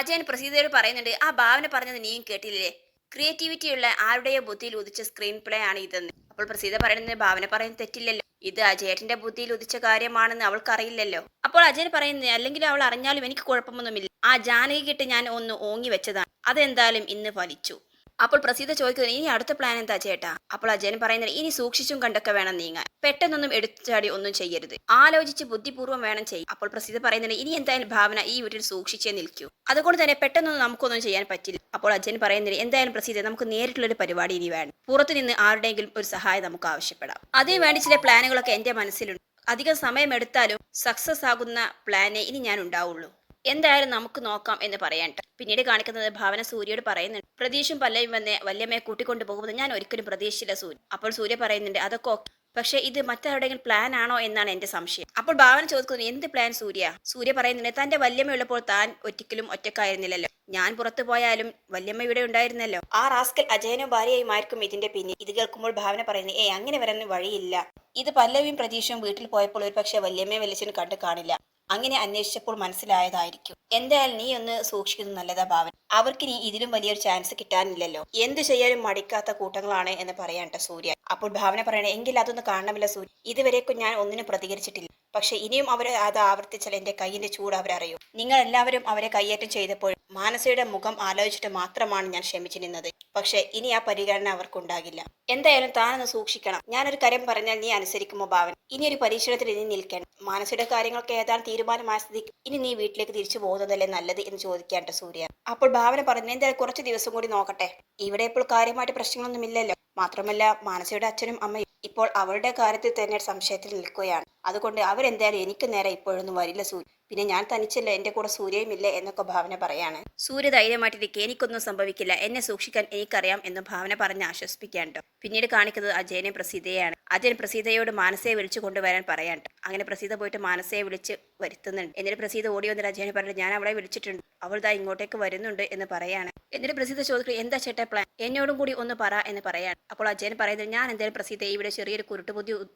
അജയൻ പ്രസീതയോട് പറയുന്നുണ്ട് ആ ഭാവന പറഞ്ഞത് നീയും കേട്ടില്ലേ? ക്രിയേറ്റിവിറ്റി ഉള്ള ആരുടെയോ ബുദ്ധിയിൽ ഉദിച്ച സ്ക്രീൻ പ്ലേ ആണ് ഇതെന്ന്. അപ്പോൾ പ്രസീത പറയുന്നത് ഭാവന പറയുന്നത് തെറ്റില്ലല്ലോ. ഇത് അജയേട്ടന്റെ ബുദ്ധിയിൽ ഉദിച്ച കാര്യമാണെന്ന് അവൾക്കറിയില്ലല്ലോ. അപ്പോൾ അജയൻ പറയുന്നത് അല്ലെങ്കിൽ അവൾ അറിഞ്ഞാലും എനിക്ക് കുഴപ്പമൊന്നുമില്ല. ആ ജാനകി ജാനകിക്കിട്ട് ഞാൻ ഒന്ന് ഓങ്ങി വെച്ചതാണ്. അതെന്തായാലും ഇന്ന് ഫലിച്ചു. അപ്പോൾ പ്രസീത ചോദിക്കുന്നത് ഇനി അടുത്ത പ്ലാൻ എന്താ ചേട്ടാ? അപ്പോൾ അജയൻ പറയുന്നത് ഇനി സൂക്ഷിച്ചും കണ്ടൊക്കെ വേണം നീങ്ങാൻ. പെട്ടെന്നൊന്നും എടുത്തുചാടി ഒന്നും ചെയ്യരുത്. ആലോചിച്ച് ബുദ്ധിപൂർവം വേണം ചെയ്യും അപ്പോൾ പ്രസിദ്ധ പറയുന്നത് ഇനി എന്തായാലും ഭാവന ഈ വീട്ടിൽ സൂക്ഷിച്ചേ നിൽക്കൂ. അതുകൊണ്ട് തന്നെ പെട്ടെന്നൊന്നും നമുക്കൊന്നും ചെയ്യാൻ പറ്റില്ല. അപ്പോൾ അജയൻ പറയുന്നത് എന്തായാലും പ്രസിദ്ധ നമുക്ക് നേരിട്ടുള്ളൊരു പരിപാടി ഇനി വേണം. പുറത്തു നിന്ന് ആരുടെയെങ്കിലും ഒരു സഹായം നമുക്ക് ആവശ്യപ്പെടാം. അതിന് വേണ്ടി ചില പ്ലാനുകളൊക്കെ എന്റെ മനസ്സിലുണ്ട്. അധികം സമയമെടുത്താലും സക്സസ് ആകുന്ന പ്ലാനേ ഇനി ഞാൻ ഉണ്ടാവുള്ളൂ. എന്തായാലും നമുക്ക് നോക്കാം എന്ന് പറയട്ടെ പിന്നീട് കാണിക്കുന്നത് ഭാവന സൂര്യയോട് പറയുന്നുണ്ട്. പ്രതീക്ഷയും പല്ലയും വന്ന് വല്യമ്മയെ കൂട്ടിക്കൊണ്ടു പോകുമെന്ന് ഞാൻ ഒരിക്കലും പ്രതീക്ഷിച്ചില്ല സൂര്യ. അപ്പോൾ സൂര്യ പറയുന്നുണ്ട് അതൊക്കെ പക്ഷേ ഇത് മറ്റാരുടെയെങ്കിലും പ്ലാൻ ആണോ എന്നാണ് എന്റെ സംശയം. അപ്പോൾ ഭാവന ചോദിക്കുന്നത് എന്ത് പ്ലാൻ സൂര്യ? സൂര്യ പറയുന്നുണ്ട് തന്റെ വല്യമ്മയുള്ളപ്പോൾ താൻ ഒറ്റയ്ക്കലും ഒറ്റക്കായിരുന്നില്ലല്ലോ. ഞാൻ പുറത്തു പോയാലും വല്യമ്മ ഇവിടെ ഉണ്ടായിരുന്നല്ലോ. ആ റാസ്കൽ അജയനോ ഭാര്യയുമായിരിക്കും ഇതിന്റെ പിന്നിൽ. ഇത് കേൾക്കുമ്പോൾ ഭാവന പറയുന്നു ഏ അങ്ങനെ വരാൻ വഴിയില്ല. ഇത് പല്ലവിയും പ്രതീക്ഷയും വീട്ടിൽ പോയപ്പോൾ ഒരു പക്ഷേ വല്യമ്മയെ വലിച്ചനും കണ്ടു കാണില്ല. അങ്ങനെ അന്വേഷിച്ചപ്പോൾ മനസ്സിലായതായിരിക്കും. എന്തായാലും നീ ഒന്ന് സൂക്ഷിക്കുന്നത് നല്ലതാ ഭാവൻ അവർക്ക് ഇനി ഇതിലും വലിയൊരു ചാൻസ് കിട്ടാനില്ലല്ലോ. എന്ത് ചെയ്യാനും മടിക്കാത്ത കൂട്ടങ്ങളാണ് എന്ന് പറയാണ്ട സൂര്യ. അപ്പോൾ ഭാവന പറയണേ എങ്കിൽ അതൊന്നും കാണണമില്ല സൂര്യ. ഇതുവരേക്കും ഞാൻ ഒന്നിനും പ്രതികരിച്ചിട്ടില്ല. പക്ഷെ ഇനിയും അവർ അത് ആവർത്തിച്ചാൽ എന്റെ കൈയിന്റെ ചൂട് അവരറിയും നിങ്ങൾ എല്ലാവരും അവരെ കയ്യേറ്റം ചെയ്തപ്പോൾ മാനസയുടെ മുഖം ആലോചിച്ചിട്ട് മാത്രമാണ് ഞാൻ ക്ഷമിച്ചു നിന്നത്. പക്ഷെ ഇനി ആ പരിഗണന അവർക്കുണ്ടാകില്ല. എന്തായാലും താനൊന്ന് സൂക്ഷിക്കണം. ഞാനൊരു കാര്യം പറഞ്ഞാൽ നീ അനുസരിക്കുമോ ഭാവൻ ഇനി ഒരു പരീക്ഷണത്തിൽ ഇനി നിൽക്കണം മാനസയുടെ കാര്യങ്ങളൊക്കെ ഏതാണ് തീരുമാനമായ സ്ഥിതിക്ക് ഇനി നീ വീട്ടിലേക്ക് തിരിച്ചു പോകുന്നതല്ലേ നല്ലത് എന്ന് ചോദിക്കാണ്ട സൂര്യ. അപ്പോൾ ഭാവന പറഞ്ഞു എന്തായാലും കുറച്ച് ദിവസം കൂടി നോക്കട്ടെ. ഇവിടെ ഇപ്പോൾ കാര്യമായിട്ട് പ്രശ്നങ്ങളൊന്നുമില്ലല്ലോ മാത്രമല്ല മാനസയുടെ അച്ഛനും അമ്മയും ഇപ്പോൾ അവളുടെ കാര്യത്തിൽ തന്നെ സംശയത്തിൽ നിൽക്കുകയാണ്. അതുകൊണ്ട് അവരെന്തായാലും എനിക്ക് നേരെ ഇപ്പോഴൊന്നും വരില്ല സൂര്യ. പിന്നെ ഞാൻ തനിച്ചല്ല എന്റെ കൂടെ സൂര്യയും ഇല്ല എന്നൊക്കെ ഭാവന പറയാണ്. സൂര്യ ധൈര്യമായിട്ടിരിക്കെ എനിക്കൊന്നും സംഭവിക്കില്ല. എന്നെ സൂക്ഷിക്കാൻ എനിക്കറിയാം എന്ന് ഭാവന പറഞ്ഞ് ആശ്വസിപ്പിക്കാണ്ടോ പിന്നീട് കാണിക്കുന്നത് അജയനെ പ്രസീതയാണ് അജയൻ പ്രസീതയോട് മാനസയെ വിളിച്ചു കൊണ്ടുവരാൻ പറയാൻ അങ്ങനെ പ്രസീത പോയിട്ട് മാനസയെ വിളിച്ച് വരുത്തുന്നുണ്ട്. എന്നിട്ട് പ്രസീത ഓടി വന്നിട്ട് അജയനെ പറഞ്ഞിട്ട് ഞാൻ അവളെ വിളിച്ചിട്ടുണ്ട്. അവൾ ദാ ഇങ്ങോട്ടേക്ക് വരുന്നുണ്ട് എന്ന് പറയാണ്. എന്നിട്ട് പ്രസീത ചോദിക്കും എന്താ ചേട്ടാ പ്ലാൻ എന്നോടും കൂടി ഒന്ന് പറ എന്ന് പറയാണ്. അപ്പോൾ അജയൻ പറയുന്നത് ഞാൻ എന്തായാലും പ്രസീത ഇവിടെ ചെറിയൊരു കുരുട്ടുബുദ്ധി ഉ-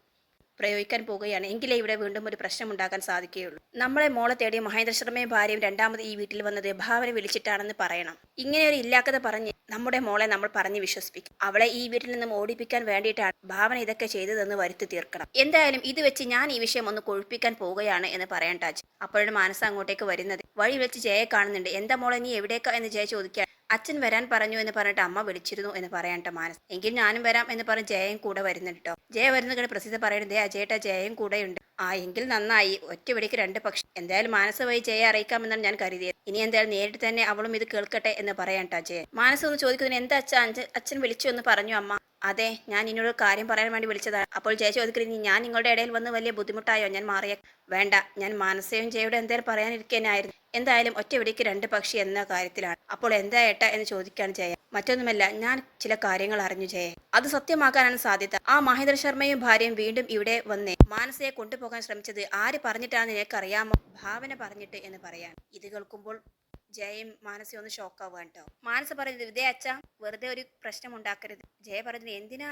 പ്രയോഗിക്കാൻ പോവുകയാണ് എങ്കിലേ ഇവിടെ വീണ്ടും ഒരു പ്രശ്നം ഉണ്ടാക്കാൻ സാധിക്കുകയുള്ളൂ. നമ്മളെ മോളെ തേടിയ മഹേന്ദ്ര ശർമ്മയും ഭാര്യയും രണ്ടാമത് ഈ വീട്ടിൽ വന്നത് ഭാവന വിളിച്ചിട്ടാണെന്ന് പറയണം. ഇങ്ങനെ ഒരു ഇല്ലാക്കത പറഞ്ഞ് നമ്മുടെ മോളെ നമ്മൾ പറഞ്ഞ് വിശ്വസിപ്പിക്കും. അവളെ ഈ വീട്ടിൽ നിന്നും ഓടിപ്പിക്കാൻ വേണ്ടിയിട്ടാണ് ഭാവന ഇതൊക്കെ ചെയ്തതെന്ന് വരുത്തി തീർക്കണം. എന്തായാലും ഇത് വെച്ച് ഞാൻ ഈ വിഷയം ഒന്ന് കൊഴുപ്പിക്കാൻ പോവുകയാണ് എന്ന് പറയാൻ ടാച്ച് അപ്പോഴാണ് മാനസ അങ്ങോട്ടേക്ക് വരുന്നത്. വഴി വെച്ച് ജയെ കാണുന്നുണ്ട്. എന്താ മോളെ നീ എവിടേക്കാ? എന്ന് ജയ ചോദിക്കാൻ അച്ഛൻ വരാൻ പറഞ്ഞു എന്ന് പറഞ്ഞിട്ട് അമ്മ വിളിച്ചിരുന്നു എന്ന് പറയാണ്ട മാനസ്. എങ്കിൽ ഞാനും വരാം എന്ന് പറഞ്ഞ് ജയയും കൂടെ വരുന്നുണ്ട് കേട്ടോ ജയ വരുന്ന കേട്ട് പ്രസിദ്ധ പറയുന്നത് അജയേട്ട ജയയും കൂടെയുണ്ട് ആ എങ്കിൽ നന്നായി. ഒറ്റ വെടിക്ക് രണ്ട് പക്ഷി. എന്തായാലും മാനസ വഴി ജയ അറിയിക്കാമെന്നാണ് ഞാൻ കരുതിയത്. ഇനി എന്തായാലും നേരിട്ട് തന്നെ അവളും ഇത് കേൾക്കട്ടെ എന്ന് പറയാൻ ജയ. മാനസ് ഒന്ന് ചോദിക്കുന്നതിന് എന്താ അച്ഛൻ അച്ഛൻ വിളിച്ചു എന്ന് പറഞ്ഞു അമ്മ. അതെ ഞാൻ നിന്നോട് കാര്യം പറയാൻ വേണ്ടി വിളിച്ചതാണ്. അപ്പോൾ ജയ ചോദിക്കുന്നത് ഞാൻ നിങ്ങളുടെ ഇടയിൽ വന്ന് വലിയ ബുദ്ധിമുട്ടായോ? ഞാൻ മാറിയ വേണ്ട ഞാൻ മാനസയും ജയയുടെ എന്തേലും പറയാനിരിക്കാനായിരുന്നു എന്തായാലും ഒറ്റ വെടിക്ക് രണ്ട് പക്ഷി എന്ന കാര്യത്തിലാണ്. അപ്പോൾ എന്താ ഏട്ട എന്ന് ചോദിക്കാണ് ജയ. മറ്റൊന്നുമല്ല ഞാൻ ചില കാര്യങ്ങൾ അറിഞ്ഞു ജയ. അത് സത്യമാക്കാനാണ് സാധ്യത. ആ മഹേന്ദ്ര ശർമ്മയും ഭാര്യയും വീണ്ടും ഇവിടെ വന്ന്. മാനസയെ കൊണ്ടുപോകാൻ ശ്രമിച്ചത് ആര് പറഞ്ഞിട്ടാണെന്ന് നിനക്കറിയാമോ? ഭാവന പറഞ്ഞിട്ട് എന്ന് പറയാൻ. ഇത് കേൾക്കുമ്പോൾ ജയയും മാനസി ഒന്ന് ഷോക്കാവുക കേട്ടോ മാനസ പറയുന്നത് ഇതേ അച്ഛ വെറുതെ ഒരു പ്രശ്നം ഉണ്ടാക്കരുത്. ജയ പറയുന്നത് എന്തിനാ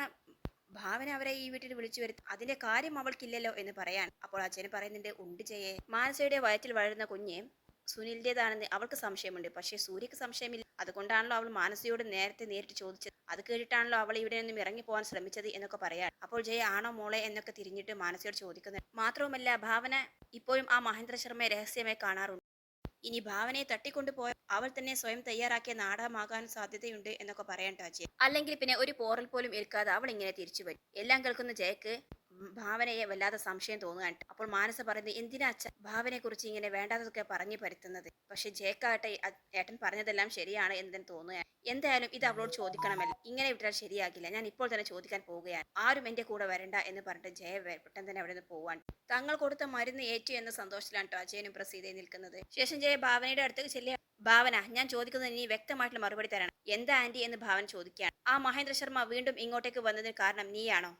ഭാവന അവരെ ഈ വീട്ടിൽ വിളിച്ചു വരുത്തി? അതിന്റെ കാര്യം അവൾക്കില്ലല്ലോ എന്ന് പറയാൻ അപ്പോൾ അച്ഛന് പറയുന്നുണ്ട് ഉണ്ട് ജയെ. മാനസയുടെ വയറ്റിൽ വളരുന്ന കുഞ്ഞ് സുനിലിന്റെതാണെന്ന് അവൾക്ക് സംശയമുണ്ട്. പക്ഷേ സൂര്യക്ക് സംശയമില്ല. അതുകൊണ്ടാണല്ലോ അവൾ മാനസിയോട് നേരത്തെ നേരിട്ട് ചോദിച്ചത്. അത് കേട്ടിട്ടാണല്ലോ അവൾ ഇവിടെ നിന്നും ഇറങ്ങി പോകാൻ ശ്രമിച്ചത് എന്നൊക്കെ പറയാൻ അപ്പോൾ ജയ ആണോ മോളെ എന്നൊക്കെ തിരിഞ്ഞിട്ട് മാനസിയോട് ചോദിക്കുന്നത് മാത്രവുമല്ല ഭാവന ഇപ്പോഴും ആ മഹേന്ദ്ര ശർമ്മയെ രഹസ്യമായി കാണാറുണ്ട്. ഇനി ഭാവനയെ തട്ടിക്കൊണ്ടുപോയ അവൾ തന്നെ സ്വയം തയ്യാറാക്കിയ നാടകമാകാൻ സാധ്യതയുണ്ട് എന്നൊക്കെ പറയാൻ അജയ് അല്ലെങ്കിൽ പിന്നെ ഒരു പോറൽ പോലും ഏൽക്കാതെ അവൾ ഇങ്ങനെ തിരിച്ചു വരും. എല്ലാം കേൾക്കുന്ന ജയക്ക് ഭാവനയെ വല്ലാതെ സംശയം തോന്നുകയാണ്. അപ്പോൾ മാനസ പറയുന്നത് എന്തിനാ അച്ഛ ഭാവനയെ കുറിച്ച് ഇങ്ങനെ വേണ്ടാത്തതൊക്കെ പറഞ്ഞു പരുത്തുന്നത്? പക്ഷെ ജയക്കാട്ടെ ഏട്ടൻ പറഞ്ഞതെല്ലാം ശരിയാണ് എന്തെന്ന് തോന്നുകയാണ്. എന്തായാലും ഇത് അവളോട് ചോദിക്കണമല്ലോ. ഇങ്ങനെ വിട്ടാൽ ശരിയാകില്ല. ഞാൻ ഇപ്പോൾ തന്നെ ചോദിക്കാൻ പോവുകയാണ്. ആരും എന്റെ കൂടെ വരണ്ട എന്ന് പറഞ്ഞിട്ട് ജയ പെട്ടെന്ന് തന്നെ അവിടെ നിന്ന് പോവാൻ തങ്ങൾ കൊടുത്ത മരുന്ന് ഏറ്റു എന്ന സന്തോഷത്തിലാണ് കേട്ടോ അജയനും പ്രസീതയും നിൽക്കുന്നത്. ശേഷം ജയ ഭാവനയുടെ അടുത്തേക്ക് ചെല്ലുക. ഭാവന ഞാൻ ചോദിക്കുന്നത് ഇനി വ്യക്തമായിട്ടുള്ള മറുപടി തരണം. എന്താ ആന്റി എന്ന് ഭാവന ചോദിക്കുകയാണ്. ആ മഹേന്ദ്ര ശർമ്മ വീണ്ടും ഇങ്ങോട്ടേക്ക് വന്നതിന് കാരണം നീയാണോ?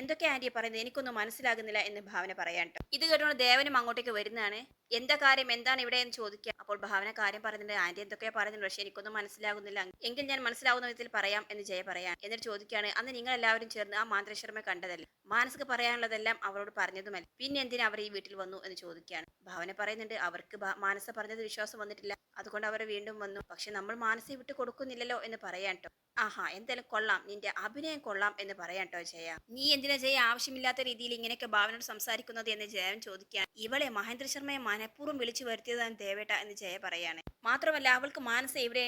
എന്തൊക്കെ ആന്റി പറയുന്നത് എനിക്കൊന്നും മനസ്സിലാകുന്നില്ല എന്ന് ഭാവന പറയാൻ. ഇത് കേട്ടോണ്ട് ദേവനും അങ്ങോട്ടേക്ക് വരുന്നതാണ്. എന്താ കാര്യം? എന്താണ് ഇവിടെ എന്ന് ചോദിക്കുക അപ്പോൾ ഭാവന കാര്യം പറയുന്നുണ്ട്. ആന്റി എന്തൊക്കെയാ പറയുന്നുണ്ട്. പക്ഷെ എനിക്കൊന്നും മനസ്സിലാകുന്നില്ല. എങ്കിൽ ഞാൻ മനസ്സിലാവുന്ന വിധത്തിൽ പറയാം എന്ന് ജയ പറയാം എന്നിട്ട് ചോദിക്കുകയാണ് അന്ന് നിങ്ങൾ എല്ലാവരും ചേർന്ന് ആ മാന്ത്രശർമ്മയെ കണ്ടതല്ലേ? മാനസിക പറയാനുള്ളതെല്ലാം അവരോട് പറഞ്ഞതുമല്ല? പിന്നെ എന്തിനാ അവർ ഈ വീട്ടിൽ വന്നു? എന്ന് ചോദിക്കുകയാണ് ഭാവന പറയുന്നുണ്ട് അവർക്ക് മാനസ പറഞ്ഞത് വിശ്വാസം വന്നിട്ടില്ല. അതുകൊണ്ട് അവർ വീണ്ടും വന്നു. പക്ഷെ നമ്മൾ മാനസി വിട്ട് കൊടുക്കുന്നില്ലല്ലോ എന്ന് പറയാൻ ട്ടോ. ആഹാ എന്തായാലും കൊള്ളാം. നിന്റെ അഭിനയം കൊള്ളാം എന്ന് പറയാൻ ട്ടോ ജയ. നീ എന്തിനാ ജയ ആവശ്യമില്ലാത്ത രീതിയിൽ ഇങ്ങനെയൊക്കെ ഭാവനോട് സംസാരിക്കുന്നത് എന്ന് ജയൻ ചോദിക്കാൻ ഇവളെ മഹേന്ദ്ര ശർമ്മയെ മനഃപൂർവം വിളിച്ചു വരുത്തിയതാണ് ദേവേട്ട എന്ന് ജയ പറയാണ്. മാത്രമല്ല അവൾക്ക് മാനസ ഇവിടെ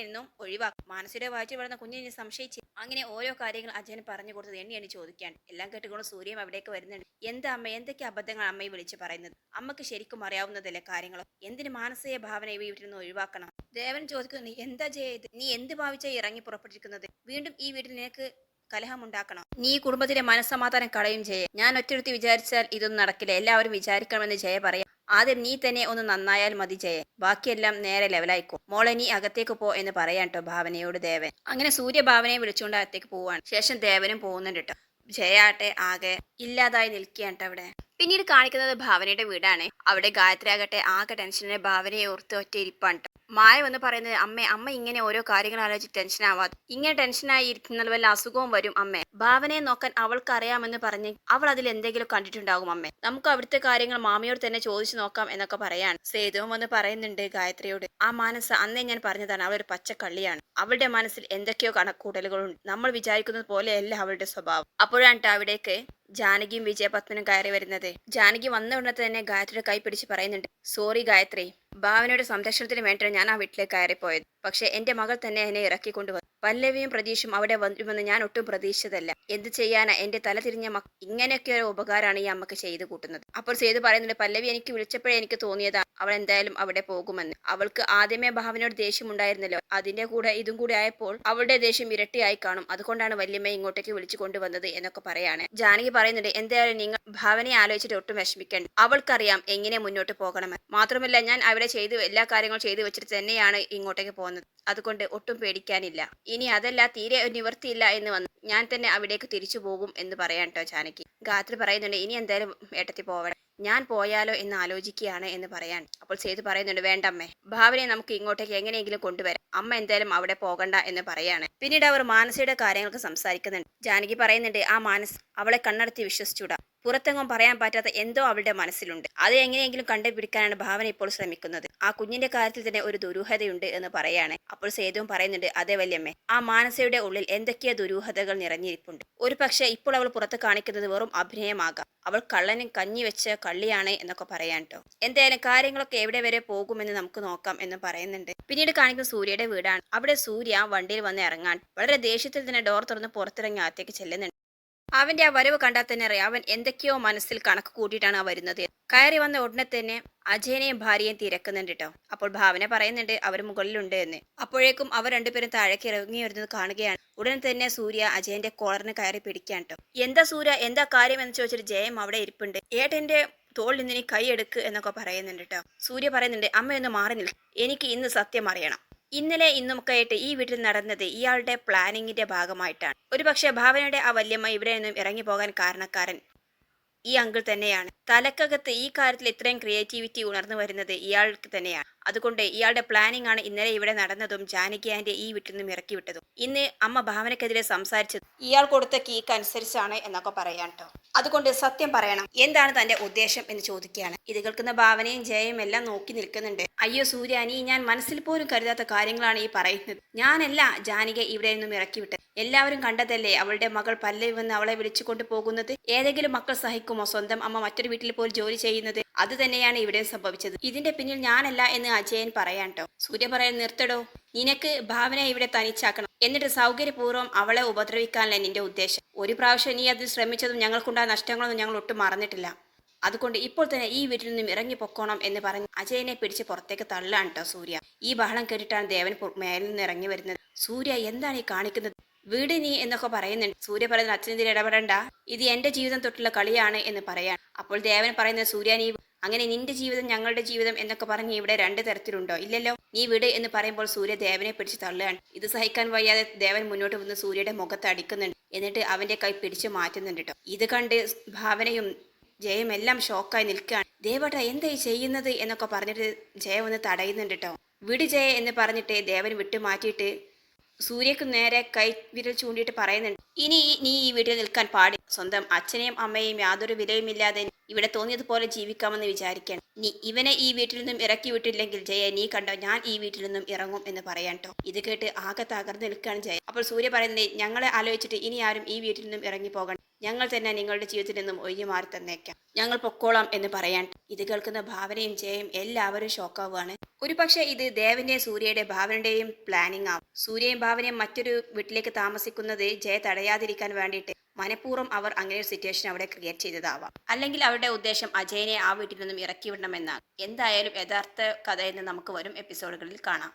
ഒഴിവാക്കും. മാനസയുടെ വായിച്ചു വളർന്ന കുഞ്ഞിനെ സംശയിച്ച് അങ്ങനെ ഓരോ കാര്യങ്ങൾ അജയൻ പറഞ്ഞു കൊടുത്തത് എണ്ണി എണ്ണി ചോദിക്കാൻ. എല്ലാം കേട്ടുകൊണ്ട് സൂര്യം അവിടേക്ക് വരുന്നുണ്ട്. എന്താ അമ്മ എന്തൊക്കെ അബദ്ധങ്ങൾ അമ്മയെ വിളിച്ച് പറയുന്നത്? അമ്മയ്ക്ക് ശരിക്കും അറിയാവുന്നതല്ലേ കാര്യങ്ങൾ എന്തിന് മാനസിക ഭാവന ഈ വീട്ടിൽ നിന്ന് ഒഴിവാക്കണം? ദേവൻ ചോദിക്കുന്നു എന്താ ചെയ്ത് നീ എന്ത് ഭാവിച്ചാ ഇറങ്ങി പുറപ്പെട്ടിരിക്കുന്നത്? വീണ്ടും ഈ വീട്ടിൽ നിനക്ക് കലഹമുണ്ടാക്കണം നീ കുടുംബത്തിലെ മനസ്സമാധാനം കളയും ജയ. ഞാൻ ഒറ്റ വിചാരിച്ചാൽ ഇതൊന്നും നടക്കില്ല. എല്ലാവരും വിചാരിക്കണമെന്ന് ജയ പറയാം. ആദ്യം നീ തന്നെ ഒന്ന് നന്നായാൽ മതി ജയ. ബാക്കിയെല്ലാം നേരെ ലെവലായിക്കോ. മോളെ നീ അകത്തേക്ക് പോ എന്ന് പറയാൻ കേട്ടോ ഭാവനയോട് ദേവൻ. അങ്ങനെ സൂര്യ ഭാവനയെ വിളിച്ചുകൊണ്ട് അകത്തേക്ക് പോവാണ്. ശേഷം ദേവനും പോകുന്നുണ്ട് കേട്ടോ ജയാട്ടെ ആകെ ഇല്ലാതായി നിൽക്കുകയാണ് ട്ടോ അവിടെ. പിന്നീട് കാണിക്കുന്നത് ഭാവനയുടെ വീടാണ്. അവിടെ ഗായത്രി ആകട്ടെ ആകെ ടെൻഷനെ ഭാവനയെ ഓർത്ത് ഒറ്റ ഇരിപ്പാണ്. മായ വന്ന് പറയുന്നത് അമ്മ അമ്മ ഇങ്ങനെ ഓരോ കാര്യങ്ങൾ ആലോചിച്ച് ടെൻഷൻ ആവാതെ ഇങ്ങനെ ടെൻഷനായി ഇരിക്കുന്ന വല്ല അസുഖവും വരും അമ്മേ. ഭാവനയെ നോക്കാൻ അവൾക്ക് അറിയാമെന്ന് പറഞ്ഞ് അവൾ അതിൽ എന്തെങ്കിലും കണ്ടിട്ടുണ്ടാകും അമ്മേ. നമുക്ക് അവിടുത്തെ കാര്യങ്ങൾ മാമിയോട് തന്നെ ചോദിച്ചു നോക്കാം എന്നൊക്കെ പറയാണ്. സേതുവും വന്ന് പറയുന്നുണ്ട് ഗായത്രിയോട് ആ മനസ്സ് അന്നേ ഞാൻ പറഞ്ഞതാണ് അവളൊരു പച്ചക്കള്ളിയാണ്. അവളുടെ മനസ്സിൽ എന്തൊക്കെയോ കണക്കൂട്ടലുകളുണ്ട്. നമ്മൾ വിചാരിക്കുന്നത് പോലെയല്ല അവളുടെ സ്വഭാവം. അപ്പോഴാണ് അവിടേക്ക് ജാനകിയും വിജയപത്മനും കയറി വരുന്നത്. ജാനകി വന്ന ഉടനെ തന്നെ ഗായത്രിയുടെ കൈ പിടിച്ച് പറയുന്നുണ്ട് സോറി ഗായത്രി ഭാവനയുടെ സംരക്ഷണത്തിന് വേണ്ടിയാണ് ഞാൻ ആ വീട്ടിലേക്ക് കയറിപ്പോയത്. പക്ഷെ എന്റെ മകൾ തന്നെ എന്നെ ഇറക്കിക്കൊണ്ടുവന്നു. പല്ലവിയും പ്രതീഷും അവിടെ വരുമെന്ന് ഞാൻ ഒട്ടും പ്രതീക്ഷിച്ചതല്ല. എന്ത് ചെയ്യാനാ എന്റെ തല തിരിഞ്ഞ മക്ക ഇങ്ങനെയൊക്കെ ഒരു ഉപകാരമാണ് ഈ അമ്മയ്ക്ക് ചെയ്തു കൂട്ടുന്നത്. അപ്പോൾ സേതു പറയുന്നുണ്ട് പല്ലവി എനിക്ക് വിളിച്ചപ്പോഴേ എനിക്ക് തോന്നിയതാ അവൾ എന്തായാലും അവിടെ പോകുമെന്ന്. അവൾക്ക് ആദ്യമേ ഭാവനയോട് ദേഷ്യമുണ്ടായിരുന്നല്ലോ അതിന്റെ കൂടെ ഇതും കൂടി ആയപ്പോൾ അവളുടെ ദേഷ്യം ഇരട്ടിയായി കാണും. അതുകൊണ്ടാണ് വല്യമ്മ ഇങ്ങോട്ടേക്ക് വിളിച്ചു കൊണ്ടുവന്നത് എന്നൊക്കെ പറയാണ്. ജാനകി പറയുന്നുണ്ട് എന്തായാലും നിങ്ങൾ ഭാവനയെ ആലോചിച്ചിട്ട് ഒട്ടും വിഷമിക്കേണ്ട. അവൾക്കറിയാം എങ്ങനെ മുന്നോട്ട് പോകണമെന്ന്. മാത്രമല്ല ഞാൻ അവിടെ ചെയ്തു എല്ലാ കാര്യങ്ങളും ചെയ്തു വെച്ചിട്ട് തന്നെയാണ് ഇങ്ങോട്ടേക്ക് പോകുന്നത്. അതുകൊണ്ട് ഒട്ടും പേടിക്കാനില്ല. ഇനി അതല്ല തീരെ നിവർത്തിയില്ല എന്ന് വന്നു ഞാൻ തന്നെ അവിടേക്ക് തിരിച്ചു പോകും എന്ന് പറയാൻ കേട്ടോ ജാനകി. ഗാത്രി പറയുന്നുണ്ട് ഇനി എന്തായാലും ഏട്ടത്തി പോവണം. ഞാൻ പോയാലോ എന്ന് ആലോചിക്കുകയാണ് എന്ന് പറയാൻ. അപ്പോൾ സേതു പറയുന്നുണ്ട് വേണ്ടമ്മേ. ഭാവനയെ നമുക്ക് ഇങ്ങോട്ടേക്ക് എങ്ങനെയെങ്കിലും കൊണ്ടുവരാം. അമ്മ എന്തായാലും അവിടെ പോകണ്ട എന്ന് പറയാണ്. പിന്നീട് അവർ മാനസയുടെ കാര്യങ്ങൾക്ക് സംസാരിക്കുന്നുണ്ട്. ജാനകി പറയുന്നുണ്ട് ആ മാനസ് അവളെ കണ്ണടത്തി വിശ്വസിച്ചൂടാ. പുറത്തെങ്ങും പറയാൻ പറ്റാത്ത എന്തോ അവളുടെ മനസ്സിലുണ്ട്. അത് എങ്ങനെയെങ്കിലും കണ്ടുപിടിക്കാനാണ് ഭാവന ഇപ്പോൾ ശ്രമിക്കുന്നത്. ആ കുഞ്ഞിന്റെ കാര്യത്തിൽ തന്നെ ഒരു ദുരൂഹതയുണ്ട് എന്ന് പറയാണ്. അപ്പോൾ സേതുവും പറയുന്നുണ്ട് അതെ വല്യമ്മേ ആ മാനസയുടെ ഉള്ളിൽ എന്തൊക്കെയോ ദുരൂഹതകൾ നിറഞ്ഞിരിപ്പുണ്ട്. ഒരു പക്ഷേ ഇപ്പോൾ അവൾ പുറത്ത് കാണിക്കുന്നത് വെറും അഭിനയമാകാം. അവൾ കള്ളനും കഞ്ഞി വെച്ച കള്ളിയാണ് എന്നൊക്കെ പറയാൻ കേട്ടോ എന്തായാലും കാര്യങ്ങളൊക്കെ എവിടെ വരെ പോകുമെന്ന് നമുക്ക് നോക്കാം എന്ന് പറയുന്നുണ്ട്. പിന്നീട് കാണിക്കുന്ന സൂര്യയുടെ വീടാണ്. അവിടെ സൂര്യ വണ്ടിയിൽ വന്ന് ഇറങ്ങാൻ വളരെ ദേഷ്യത്തിൽ തന്നെ ഡോർ തുറന്ന് പുറത്തിറങ്ങി അകത്തേക്ക് ചെല്ലുന്നുണ്ട്. അവന്റെ ആ വരവ് കണ്ടാൽ തന്നെ അറിയാം. അവൻ എന്തൊക്കെയോ മനസ്സിൽ കണക്ക് കൂട്ടിയിട്ടാണ് ആ വരുന്നത്. കയറി വന്ന ഉടനെ തന്നെ അജയനെയും ഭാര്യയും തിരക്കുന്നുണ്ട് കേട്ടോ അപ്പോൾ ഭാവന പറയുന്നുണ്ട് അവർ മുകളിലുണ്ട് എന്ന്. അപ്പോഴേക്കും അവർ രണ്ടുപേരും താഴേക്ക് ഇറങ്ങി വരുന്നത് കാണുകയാണ്. ഉടൻ തന്നെ സൂര്യ അജയന്റെ കോളറിന് കയറി പിടിക്കാൻ കേട്ടോ എന്താ സൂര്യ എന്താ കാര്യം? എന്ന് ചോദിച്ചിട്ട് ജയം അവിടെ ഇരിപ്പുണ്ട്. ഏട്ടന്റെ തോളിൽ നിന്ന് നീ കൈയെടുക്ക് എന്നൊക്കെ പറയുന്നുണ്ട് കേട്ടോ സൂര്യ പറയുന്നുണ്ട് അമ്മ മാറി നിൽക്കും. എനിക്ക് ഇന്ന് സത്യം അറിയണം. ഇന്നലെ ഇന്നുമൊക്കെ ആയിട്ട് ഈ വീട്ടിൽ നടന്നത് ഇയാളുടെ പ്ലാനിങ്ങിന്റെ ഭാഗമായിട്ടാണ്. ഒരുപക്ഷെ ഭാവനയുടെ ആ വല്യമ്മ ഇവിടെ നിന്നും ഇറങ്ങി പോകാൻ കാരണക്കാരൻ ഈ അങ്കിൾ തന്നെയാണ്. തലക്കകത്ത് ഈ കാര്യത്തിൽ ഇത്രയും ക്രിയേറ്റിവിറ്റി ഉണർന്നു വരുന്നത് ഇയാൾക്ക് തന്നെയാണ്. അതുകൊണ്ട് ഇയാളുടെ പ്ലാനിംഗ് ആണ് ഇന്നലെ ഇവിടെ നടന്നതും ജാനകി ആന്റെ ഈ വീട്ടിൽ നിന്നും ഇറക്കി വിട്ടതും. ഇന്ന് അമ്മ ഭാവനക്കെതിരെ സംസാരിച്ചത് ഇയാൾ കൊടുത്ത കീക്ക് അനുസരിച്ചാണ് എന്നൊക്കെ കേട്ടോ അതുകൊണ്ട് സത്യം പറയണം എന്താണ് തന്റെ ഉദ്ദേശം എന്ന് ചോദിക്കുകയാണ്. ഇത് കേൾക്കുന്ന ഭാവനയും ജയയും എല്ലാം നോക്കി നിൽക്കുന്നുണ്ട്. അയ്യോ സൂര്യാനി ഞാൻ മനസ്സിൽ പോലും കരുതാത്ത കാര്യങ്ങളാണ് ഈ പറയുന്നത്. ഞാനല്ല ജാനിക ഇവിടെ നിന്നും ഇറക്കി വിട്ടത്. എല്ലാവരും കണ്ടതല്ലേ? അവളുടെ മകൾ പല്ലവി വന്ന് അവളെ വിളിച്ചു കൊണ്ടുപോകുന്നത് ഏതെങ്കിലും മക്കൾ സഹിക്കുമോ സ്വന്തം അമ്മ മറ്റൊരു വീട്ടിൽ പോയി ജോലി ചെയ്യുന്നത്? അത് തന്നെയാണ് ഇവിടെ സംഭവിച്ചത്. ഇതിന്റെ പിന്നിൽ ഞാനല്ല എന്ന് അജയൻ പറയാട്ടോ സൂര്യ പറയാൻ നിർത്തടോ. നിനക്ക് ഭാവന ഇവിടെ തനിച്ചാക്കണം. എന്നിട്ട് സൗകര്യപൂർവം അവളെ ഉപദ്രവിക്കാനല്ല നിന്റെ ഉദ്ദേശം? ഒരു പ്രാവശ്യം നീ അതിൽ ശ്രമിച്ചതും ഞങ്ങൾക്കുണ്ടായ നഷ്ടങ്ങളൊന്നും ഞങ്ങൾ ഒട്ടും മറന്നിട്ടില്ല. അതുകൊണ്ട് ഇപ്പോൾ തന്നെ ഈ വീട്ടിൽ നിന്നും ഇറങ്ങി പൊക്കോണം എന്ന് പറഞ്ഞ് അജയനെ പിടിച്ച് പുറത്തേക്ക് തള്ളാണ് കേട്ടോ സൂര്യ. ഈ ബഹളം കേട്ടിട്ടാണ് ദേവൻ മേലിൽ നിന്ന് ഇറങ്ങി വരുന്നത്. സൂര്യ എന്താണ് ഈ കാണിക്കുന്നത്? വീട് നീ എന്നൊക്കെ പറയുന്നുണ്ട്. സൂര്യ പറയുന്ന അച്ഛനെതിരെ ഇടപെടണ്ട? ഇത് എന്റെ ജീവിതം തൊട്ടുള്ള കളിയാണ് എന്ന് പറയാൻ. അപ്പോൾ ദേവൻ പറയുന്ന സൂര്യ നീ അങ്ങനെ നിന്റെ ജീവിതം ഞങ്ങളുടെ ജീവിതം എന്നൊക്കെ പറഞ്ഞ് ഇവിടെ രണ്ട് തരത്തിലുണ്ടോ? ഇല്ലല്ലോ. നീ വിട് എന്ന് പറയുമ്പോൾ സൂര്യ ദേവനെ പിടിച്ച് തള്ളുകയാണ്. ഇത് സഹിക്കാൻ വയ്യാതെ ദേവൻ മുന്നോട്ട് വന്ന് സൂര്യയുടെ മുഖത്ത് അടിക്കുന്നുണ്ട്. എന്നിട്ട് അവന്റെ കൈ പിടിച്ച് മാറ്റുന്നുണ്ട് കേട്ടോ ഇത് കണ്ട് ഭാവനയും ജയം എല്ലാം ഷോക്കായി നിൽക്കുകയാണ്. ദേവട്ട എന്തായി ചെയ്യുന്നത്? എന്നൊക്കെ പറഞ്ഞിട്ട് ജയ ഒന്ന് തടയുന്നുണ്ട് കേട്ടോ വിട് ജയ എന്ന് പറഞ്ഞിട്ട് ദേവൻ വിട്ടു മാറ്റിയിട്ട് സൂര്യക്ക് നേരെ കൈ വിരൽ ചൂണ്ടിയിട്ട് പറയുന്നുണ്ട്. ഇനി നീ ഈ വീട്ടിൽ നിൽക്കാൻ പാടില്ല. സ്വന്തം അച്ഛനെയും അമ്മയെയും യാതൊരു വിലയുമില്ലാതെ ഇവിടെ തോന്നിയതുപോലെ ജീവിക്കാമെന്ന് വിചാരിക്കാൻ. നീ ഇവനെ ഈ വീട്ടിൽ നിന്നും ഇറക്കി വിട്ടില്ലെങ്കിൽ ജയ നീ കണ്ടോ ഞാൻ ഈ വീട്ടിൽ നിന്നും ഇറങ്ങും എന്ന് പറയാൻ കേട്ടോ ഇത് കേട്ട് ആകെ തകർന്ന് നിൽക്കുകയാണ് ജയ. അപ്പോൾ സൂര്യ പറയുന്നത് ഞങ്ങളെ ആലോചിച്ചിട്ട് ഇനി ആരും ഈ വീട്ടിൽ നിന്നും ഇറങ്ങി പോകണം ഞങ്ങൾ തന്നെ നിങ്ങളുടെ ജീവിതത്തിൽ നിന്നും ഒഴിഞ്ഞു മാറി തന്നേക്കാം. ഞങ്ങൾ പൊക്കോളാം എന്ന് പറയാൻ. ഇത് കേൾക്കുന്ന ഭാവനയും ജയയും എല്ലാവരും ഷോക്കാവുകയാണ്. ഒരു പക്ഷേ ഇത് ദേവന്റെയും സൂര്യയുടെ ഭാവനയുടെയും പ്ലാനിംഗ് ആവും. സൂര്യയും ഭാവനയും മറ്റൊരു വീട്ടിലേക്ക് താമസിക്കുന്നത് ജയ തടയാതിരിക്കാൻ വേണ്ടിയിട്ട് മനഃപൂർവം അവർ അങ്ങനെ ഒരു സിറ്റുവേഷൻ അവിടെ ക്രിയേറ്റ് ചെയ്തതാവാം. അല്ലെങ്കിൽ അവരുടെ ഉദ്ദേശം അജയനെ ആ വീട്ടിൽ നിന്നും ഇറക്കി വിടണമെന്നാണ്. എന്തായാലും യഥാർത്ഥ കഥ എന്ന് നമുക്ക് വരും എപ്പിസോഡുകളിൽ കാണാം.